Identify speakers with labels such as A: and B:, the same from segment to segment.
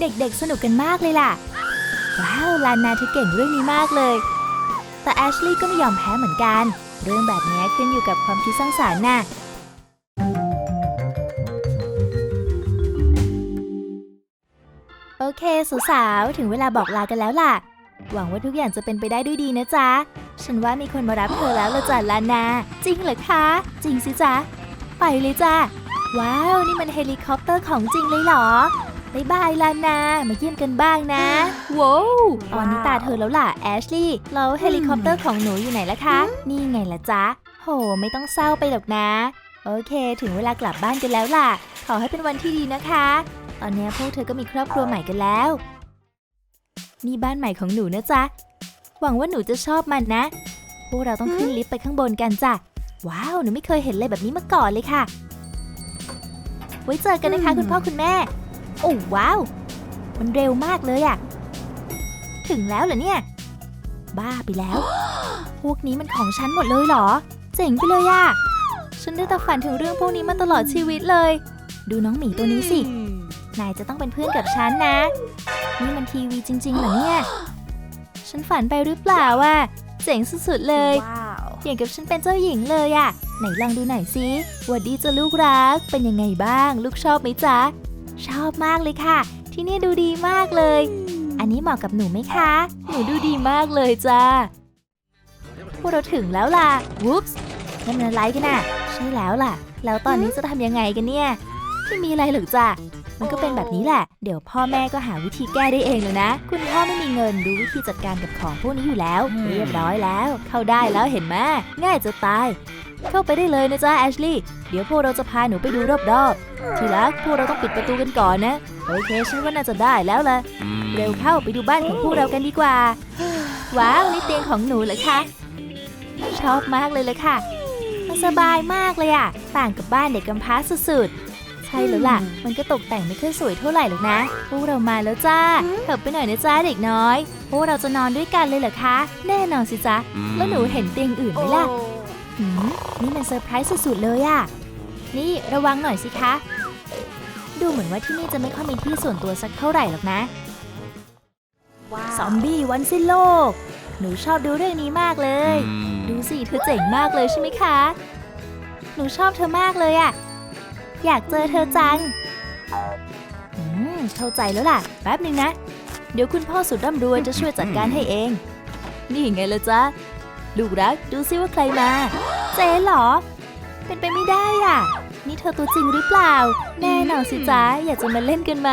A: เด็กๆ สนุกกันมากเลยล่ะ ว้าวลานาเธอเก่งเรื่องนี้มากเลย แต่แอชลีย์ก็ไม่ยอมแพ้เหมือนกัน เรื่องแบบนี้ขึ้นอยู่กับความคิดสร้างสรรค์น่ะโอเคสาวๆถึงเวลาบอกลากันแล้วล่ะ หวังว่าทุกอย่างจะเป็นไปได้ด้วยดีนะจ๊ะ ฉันว่ามีคนมารับเธอแล้วละจ้ะลานา จริงเหรอคะ จริงสิจ๊ะ ไปเลยจ้ะ ว้าว นี่มันเฮลิคอปเตอร์ของจริงเลยเหรอ บ๊ายบายลานา มาเยี่ยมกันบ้างนะว้าวตอนนี้ตาเธอแล้วล่ะแอชลี่แล้วเฮลิคอปเตอร์ของหนูอยู่ไหนล่ะคะ นี่ไงล่ะจ๊ะ โห ไม่ต้องเศร้าไปหรอกนะ โอเค ถึงเวลากลับบ้านกันแล้วล่ะ ขอให้เป็นวันที่ดีนะคะ ตอนนี้พวกเธอก็มีครอบครัวใหม่กันแล้ว นี่บ้านใหม่ของหนูนะจ๊ะ หวังว่าหนูจะชอบมันนะ พวกเราต้องขึ้นลิฟต์ไปข้างบนกันจ้ะ ว้าว หนูไม่เคยเห็นอะไรแบบนี้มาก่อนเลยค่ะ ไว้เจอกันนะคะคุณพ่อคุณแม่ โอ้ว้าว มันเร็วมากเลยอะถึงแล้วเหรอเนี่ย บ้าไปแล้ว พวกนี้มันของฉันหมดเลยเหรอ เจ๋งไปเลยอะฉันได้แต่ฝันถึงเรื่องพวกนี้มาตลอดชีวิตเลย ดูน้องหมีตัวนี้สิ นายจะต้องเป็นเพื่อนกับฉันนะ นี่มันทีวีจริงๆเหรอเนี่ย ฉันฝันไปหรือเปล่าอะเจ๋งสุดๆเลยอย่างกับฉันเป็นเจ้าหญิงเลยอะไหนลองดูหน่อยสิหวัดดีจ้ะลูกรัก เป็นยังไงบ้าง ลูกชอบไหมจ๊ะ ชอบมากเลยค่ะ ที่นี่ดูดีมากเลย อันนี้เหมาะกับหนูไหมคะ หนูดูดีมากเลยจ้าพวกเราถึงแล้วล่ะวูปส์นั่นมันอะไรกันน่ะ ใช่แล้วล่ะ แล้วตอนนี้จะทำยังไงกันเนี่ย ไม่มีอะไรหรอกจ้ะมันก็เป็นแบบนี้แหละ เดี๋ยวพ่อแม่ก็หาวิธีแก้ได้เองเลยนะ คุณพ่อไม่มีเงินรู้วิธีจัดการกับของพวกนี้อยู่แล้ว เรียบร้อยแล้ว เข้าได้แล้วเห็นไหมง่ายจะตาย เข้าไปได้เลยนะจ๊ะแอชลีย์เดี๋ยวพวกเราจะพาหนูไปดูรอบๆ ทีรักพวกเราต้องปิดประตูกันก่อนนะ โอเคฉันว่าน่าจะได้แล้วล่ะ เร็วเข้าไปดูบ้านของพวกเรากันดีกว่า ว้าวนี่เตียงของหนูเหรอคะ ชอบมากเลยเลยค่ะ มันสบายมากเลยอะต่างกับบ้านเด็กกำพร้าสุดๆ ใช่แล้วล่ะ มันก็ตกแต่งไม่ค่อยสวยเท่าไหร่หรอกนะ พวกเรามาแล้วจ้าเถิบไปหน่อยนะจ้าเด็กน้อย พวกเราจะนอนด้วยกันเลยเหรอคะ แน่นอนสิจ๊ะ แล้วหนูเห็นเตียงอื่นไหมล่ะ หืมนี่มันเซอร์ไพรส์สุดๆเลยอะนี่ระวังหน่อยสิคะ ดูเหมือนว่าที่นี่จะไม่ค่อยมีที่ส่วนตัวสักเท่าไหร่หรอกนะ ซอมบี้วันสิ้นโลก หนูชอบดูเรื่องนี้มากเลย ดูสิเธอเจ๋งมากเลยใช่ไหมคะ หนูชอบเธอมากเลยอะอยากเจอเธอจัง อืม เข้าใจแล้วล่ะ แป๊บหนึ่งนะ เดี๋ยวคุณพ่อสุดร่ำรวยจะช่วยจัดการให้เอง นี่ไงละจ๊ะ ลูกรักดูซิว่าใครมา เจ๊เหรอ เป็นไปไม่ได้อะ นี่เธอตัวจริงหรือเปล่า แน่นอนสิจ๊ะอยากจะมาเล่นกันไหม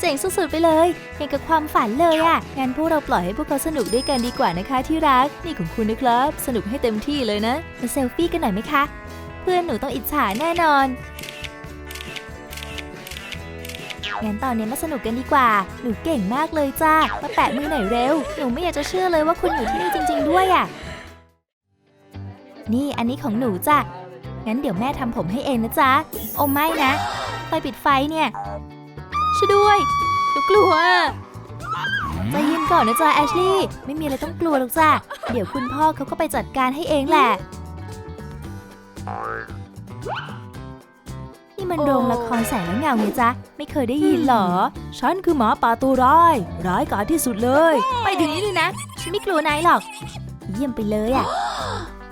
A: เจ๋งสุดๆไปเลยอย่างกับความฝันเลยอะ งั้นพวกเราปล่อยให้พวกเขาสนุกด้วยกันดีกว่านะคะที่รัก นี่ของคุณนะครับ สนุกให้เต็มที่เลยนะ มาเซลฟี่กันหน่อยไหมคะ เพื่อนหนูต้องอิจฉาแน่นอนงั้นตอนนี้มาสนุกกันดีกว่า หนูเก่งมากเลยจ้า มาแปะมือหน่อยเร็ว หนูไม่อยากจะเชื่อเลยว่าคุณอยู่ที่นี่จริง ๆ ด้วยอะ นี่อันนี้ของหนูจ้ะ งั้นเดี๋ยวแม่ทำผมให้เองนะจ๊ะ โอ้ไม่นะไฟปิดไฟเนี่ยช่วยด้วยหนูกลัวใจเย็นก่อนนะจ๊ะแอชลี่ ไม่มีอะไรต้องกลัวหรอกจ้ะ เดี๋ยวคุณพ่อเขาก็ไปจัดการให้เองแหละ นี่มันโรงละครแสงและเงาไงจ๊ะ ไม่เคยได้ยินเหรอ ฉันคือหมาป่าตัวร้าย ร้ายกาจที่สุดเลย ไปถึงนี้เลยนะ ฉันไม่กลัวนายหรอก เยี่ยมไปเลยอะ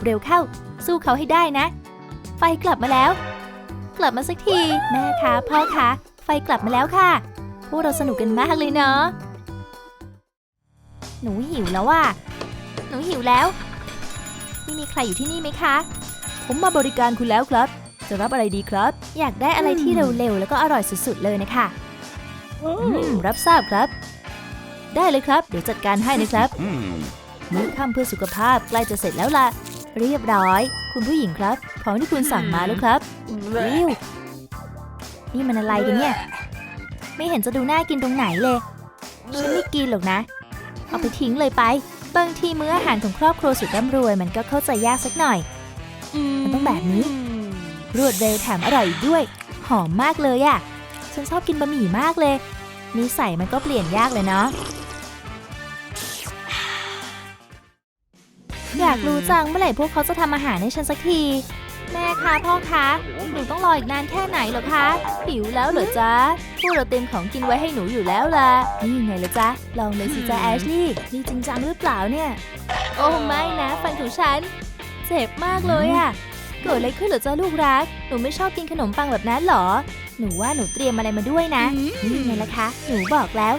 A: เร็วเข้า สู้เขาให้ได้นะ ไฟกลับมาแล้ว กลับมาสักที แม่คะพ่อคะไฟกลับมาแล้วค่ะ พวกเราสนุกกันมากเลยเนาะหนูหิวแล้วอะหนูหิวแล้วไม่มีใครอยู่ที่นี่ไหมคะ ผมมาบริการคุณแล้วครับ จะรับอะไรดีครับ อยากได้อะไรที่เร็วๆแล้วก็อร่อยสุดๆเลยนะคะอืมรับทราบครับ ได้เลยครับ เดี๋ยวจัดการให้นะครับมื้อค่ำเพื่อสุขภาพใกล้จะเสร็จแล้วล่ะ เรียบร้อย คุณผู้หญิงครับ ของที่คุณสั่งมาแล้วครับวิวนี่มันอะไรกันเนี่ย ไม่เห็นจะดูน่ากินตรงไหนเลย ฉันไม่กินหรอกนะ เอาไปทิ้งเลยไป บางทีมื้ออาหารของครอบครัวสุดร่ำรวยมันก็เข้าใจยากสักหน่อย มันต้องแบบนี้ รวดเร็วแถมอร่อยอีกด้วย หอมมากเลยอะ่ะฉันชอบกินบะหมี่มากเลยนิสัยมันก็เปลี่ยนยากเลยเนาะ อยากรู้จังเมื่อไหร่พวกเขาจะทำอาหารให้ฉันสักที แม่คะพ่อคะหนูต้องรออีกนานแค่ไหนเหรอคะหิวแล้วเหรอจ๊ะพวกเราเตรียมของกินไว้ให้หนูอยู่แล้วล่ะนี่ยังไงล่ะจ๊ะลองเลยสิจ๊ะแอชลี่นี่จริงจังหรือเปล่าเนี่ยโอ้ไม่นะฟันของฉัน เจ็บมากเลยอะเกิดอะไรขึ้นเหรอจ๊ะลูกรักหนูไม่ชอบกินขนมปังแบบนั้นเหรอ หนูว่าหนูเตรียมอะไรมาด้วยนะนี่ไงล่ะคะหนูบอกแล้ว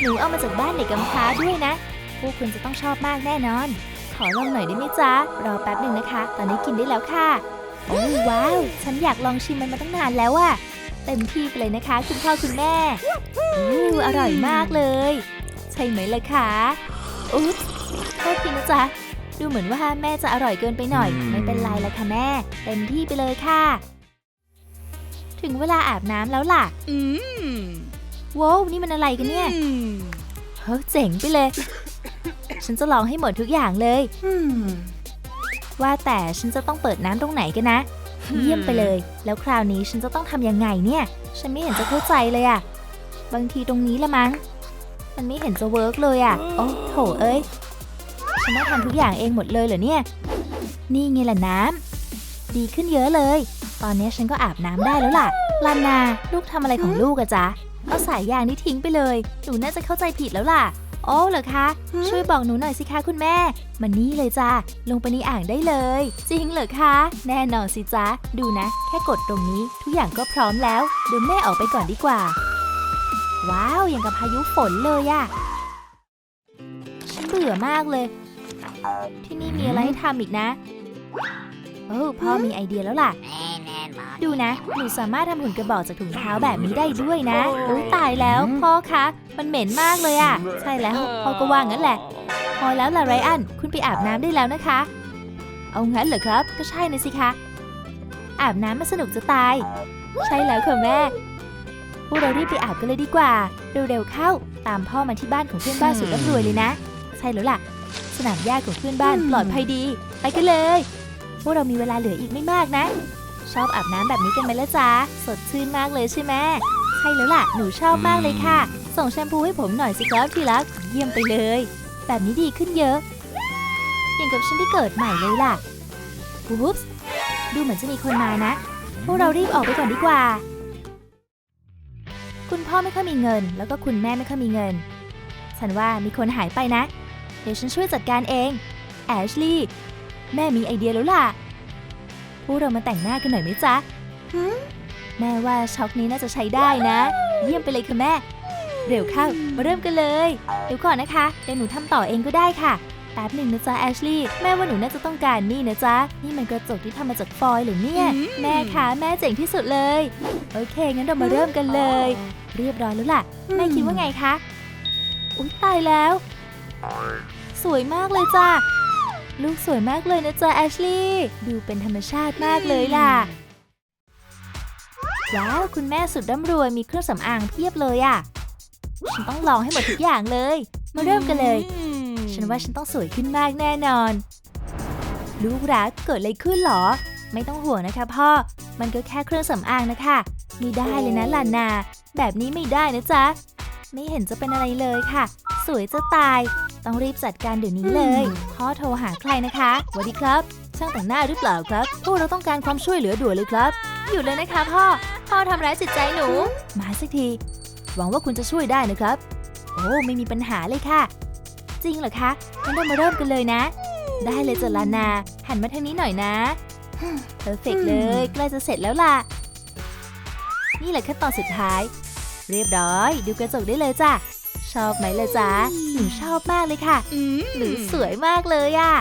A: หนูเอามาจากบ้านเด็กกำพร้าด้วยนะพวกคุณจะต้องชอบมากแน่นอนข อลองหน่อยได้ไหมจ๊ะ รอแป๊บหนึ่งนะคะ ตอนนี้กินได้แล้วค่ะโอ้ว้าว ฉันอยากลองชิมมันมาตั้งนานแล้วอะเต็มที่ไปเลยนะคะ คุณพ่อคุณแม่อู้อร่อยมากเลย ใช่ไหมล่ะคะอุ๊บโทษทีนะจ๊ะ ดูเหมือนว่าแม่จะอร่อยเกินไปหน่อย ไม่เป็นไรละค่ะแม่ เต็มที่ไปเลยค่ะ ถึงเวลาอาบน้ำแล้วล่ะ
B: อืม
A: ว้าวนี่มันอะไรกันเนี่ย
B: อืม
A: เฮ้ยเจ๋งไปเลย ฉันจะลองให้หมดทุกอย่างเลย
B: อืม
A: ว่าแต่ฉันจะต้องเปิดน้ำตรงไหนกันนะ เยี่ยมไปเลย แล้วคราวนี้ฉันจะต้องทำยังไงเนี่ย ฉันไม่เห็นจะเข้าใจเลยอะบางทีตรงนี้ละมั้ง มันไม่เห็นจะเวิร์กเลยอะโอ้โถเอ้ย ฉันต้องทำทุกอย่างเองหมดเลยเหรอเนี่ย นี่ไงล่ะน้ำดีขึ้นเยอะเลย ตอนนี้ฉันก็อาบน้ำได้แล้วล่ะลานา ลูกทำอะไรของลูกอะจ๊ะเอาสายยางนี่ทิ้งไปเลยหนูน่าจะเข้าใจผิดแล้วล่ะ โอ้เหรอคะ ช่วยบอกหนูหน่อยสิคะคุณแม่มานี่เลยจ้าลงไปในอ่างได้เลย จริงเหรอคะ แน่นอนสิจ๊ะดูนะ แค่กดตรงนี้ ทุกอย่างก็พร้อมแล้ว เดี๋ยวแม่ออกไปก่อนดีกว่า ว้าวอย่างกับพายุฝนเลยอะฉันเบื่อมากเลย ที่นี่มีอะไรให้ทำอีกนะ โอ้พ่อมีไอเดียแล้วล่ะ ดูนะ หนูสามารถทำหุ่นกระบอกจากถุงเท้าแบบนี้ได้ด้วยนะอุ้ยตายแล้วพ่อคะ มันเหม็นมากเลยอะใช่แล้วพ่อก็ว่างั้นแหละ พอแล้วล่ะไรอัน คุณไปอาบน้ำได้แล้วนะคะ เอางั้นเหรอครับ ก็ใช่นะสิคะ อาบน้ำมันสนุกจะตาย ใช่แล้วค่ะแม่ พวกเรารีบไปอาบกันเลยดีกว่า เร็วๆเข้า ตามพ่อมาที่บ้านของเพื่อนบ้านสุดร่ำรวยเลยนะ ใช่แล้วล่ะ สนามหญ้าของเพื่อนบ้านปลอดภัยดี ไปกันเลย พวกเรามีเวลาเหลืออีกไม่มากนะ ชอบอาบน้ำแบบนี้กันไหมล่ะจ๊ะ สดชื่นมากเลยใช่ไหมใช่แล้วล่ะ หนูชอบมากเลยค่ะ ส่งแชมพูให้ผมหน่อยสิครับที่รัก เยี่ยมไปเลย แบบนี้ดีขึ้นเยอะ อย่างกับฉันที่เกิดใหม่เลยล่ะอุ๊บส์ดูเหมือนจะมีคนมานะ พวกเรารีบออกไปก่อนดีกว่า คุณพ่อไม่ค่อยมีเงิน แล้วก็คุณแม่ไม่ค่อยมีเงิน ฉันว่ามีคนหายไปนะ เดี๋ยวฉันช่วยจัดการเอง แอชลีย์ แม่มีไอเดียแล้วล่ะ วกเรามาแต่งหน้ากันหน่อยไหมจ๊ะแม่ว่าช็อกนี้น่าจะใช้ได้นะ เยี่ยมไปเลยค่ะแม่ เร็วเข้ามาเริ่มกันเลย เดี๋ยวก่อนนะคะเดี๋ยวหนูทำต่อเองก็ได้ค่ะแป๊บหนึ่งนะจ๊ะแอชลีย์แม่ว่าหนูน่าจะต้องการนี่นะจ๊ะ นี่มันกระจกที่ทำมาจากฟอยล์เหรือเนี่ย แม่คะแม่เจ๋งที่สุดเลย โอเค งั้นเรามาเริ่มกันเลย เรียบร้อยแล้วล่ะ แม่คิดว่าไงคะ อุ๊ย ตายแล้ว สวยมากเลยจ้ะ ลูกสวยมากเลยนะจ๊ะแอชลีย์ดูเป็นธรรมชาติมากเลยล่ะ ว้าว คุณแม่สุดร่ำรวยมีเครื่องสำอางเพียบเลยอะ่ะ ฉันต้องลองให้หมดทุกอย่างเลย มาเริ่มกันเลย ฉันว่าฉันต้องสวยขึ้นมากแน่นอน ลูกรักเกิดอะไรขึ้นหรอ ไม่ต้องห่วงนะคะพ่อ มันก็แค่เครื่องสำอางนะคะไม่ได้เลยนะลานา แบบนี้ไม่ได้นะจ๊ะ ไม่เห็นจะเป็นอะไรเลยค่ะ สวยจะตาย ต้องรีบจัดการเดี๋ยวนี้เลยพ่อโทรหาใครนะคะสวัสดีครับ ช่างแต่งหน้าหรือเปล่าครับ พวกเราต้องการความช่วยเหลือด่วนเลยครับอยู่เลยนะคะพ่อ พ่อทำร้ายจิตใจหนู มาสักที หวังว่าคุณจะช่วยได้นะครับ โอ้ไม่มีปัญหาเลยค่ะ จริงเหรอคะงั้นเรามาเริ่มกันเลยนะ ได้เลยจ้ะลานา หันมาทางนี้หน่อยนะเพอร์เฟกเลยใกล้จะเสร็จแล้วล่ะ นี่แหละขั้นตอนสุดท้าย เรียบร้อย ดูกระจกได้เลยจ้ะ ชอบไหมล่ะจ๊ะหนูชอบมากเลยค่ะ
B: อืม
A: หรือสวยมากเลยอะ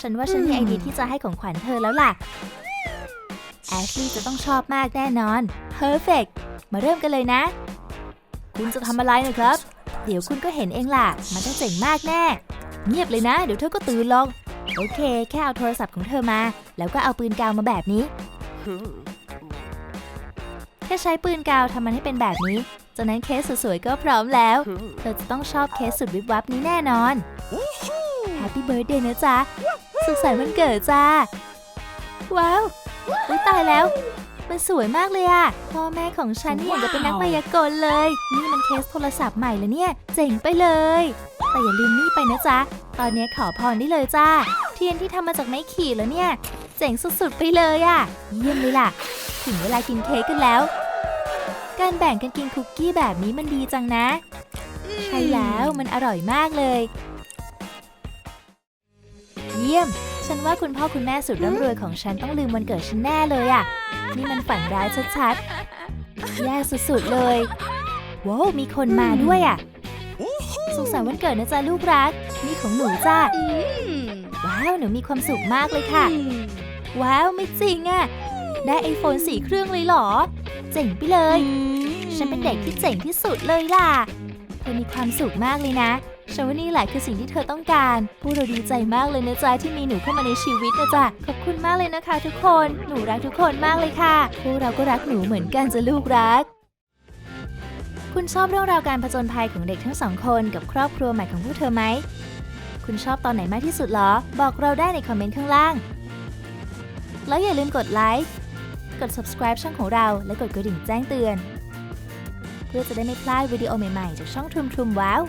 A: ฉันว่าฉันมีไอเดียที่จะให้ของขวัญเธอแล้วล่ะ แอชลีย์จะต้องชอบมากแน่นอน Perfect มาเริ่มกันเลยนะ คุณจะทำอะไรนะครับ เดี๋ยวคุณก็เห็นเองล่ะ มันต้องเจ๋งมากแน่ เงียบเลยนะ เดี๋ยวเธอก็ตื่นลง โอเค แค่เอาโทรศัพท์ของเธอมา แล้วก็เอาปืนกาวมาแบบนี้ แค่ใช้ปืนกาวทำมันให้เป็นแบบนี้ จากนั้นเคสสวยๆก็พร้อมแล้ว เธอจะต้องชอบเคสสุดวิบวับนี้แน่นอน Happy Birthday นะจ๊ะ สุขสันต์วันเกิดจ้า ว้าวอุ๊ยตายแล้ว มันสวยมากเลยอะพ่อแม่ของฉันนี่อยากับเป็นนักมายากลเลย นี่มันเคสโทรศัพท์ใหม่เลยเนี่ย เจ๋งไปเลย แต่อย่าลืมนี่ไปนะจ๊ะ ตอนนี้ขอพรได้เลยจ้า เทียนที่ทำมาจากไม้ขีดแล้วเนี่ย เจ๋งสุดๆไปเลยอะเยี่ยมเลยล่ะ ถึงเวลากินเค้กกันแล้ว การแบ่งกันกินคุกกี้แบบนี้มันดีจังนะ ใช่แล้วมันอร่อยมากเลย เยี่ยม ฉันว่าคุณพ่อคุณแม่สุดร่ำรวยของฉันต้องลืมวันเกิดฉันแน่เลยอะ่ะ นี่มันฝันร้ายชัดๆ แย่สุดๆเลยว้าวมีคนมาด้วยอะ่ะสุขสันต์วันเกิดนะจ๊ะลูกรัก นี่ของหนูจ้าว้าวหนูมีความสุขมากเลยค่ะ ว้าวไม่จริงอะ่ะ ได้ไอโฟนสี่เครื่องเลยเหรอเจ๋งไปเลย ฉันเป็นเด็กที่เจ๋งที่สุดเลยล่ะ เธอมีความสุขมากเลยนะ ฉันว่านี่แหละคือสิ่งที่เธอต้องการ พวกเราดีใจมากเลยนะจ๊ะที่มีหนูเข้ามาในชีวิตนะจ๊ะ ขอบคุณมากเลยนะคะ ทุกคน หนูรักทุกคนมากเลยค่ะ พวกเราก็รักหนูเหมือนกันจะลูกรักคุณชอบเรื่องราวการผจญภัยของเด็กทั้งสองคนกับครอบครัวใหม่ของพวกเธอไหม คุณชอบตอนไหนมากที่สุดเหรอ บอกเราได้ในคอมเมนต์ข้างล่าง แล้วอย่าลืมกดไลค์ กด subscribe ช่องของเรา และกดกระดิ่งแจ้งเตือน เพื่อจะได้ไม่พลาดวิดีโอใหม่ ๆ จากช่องทุมทุมว้าว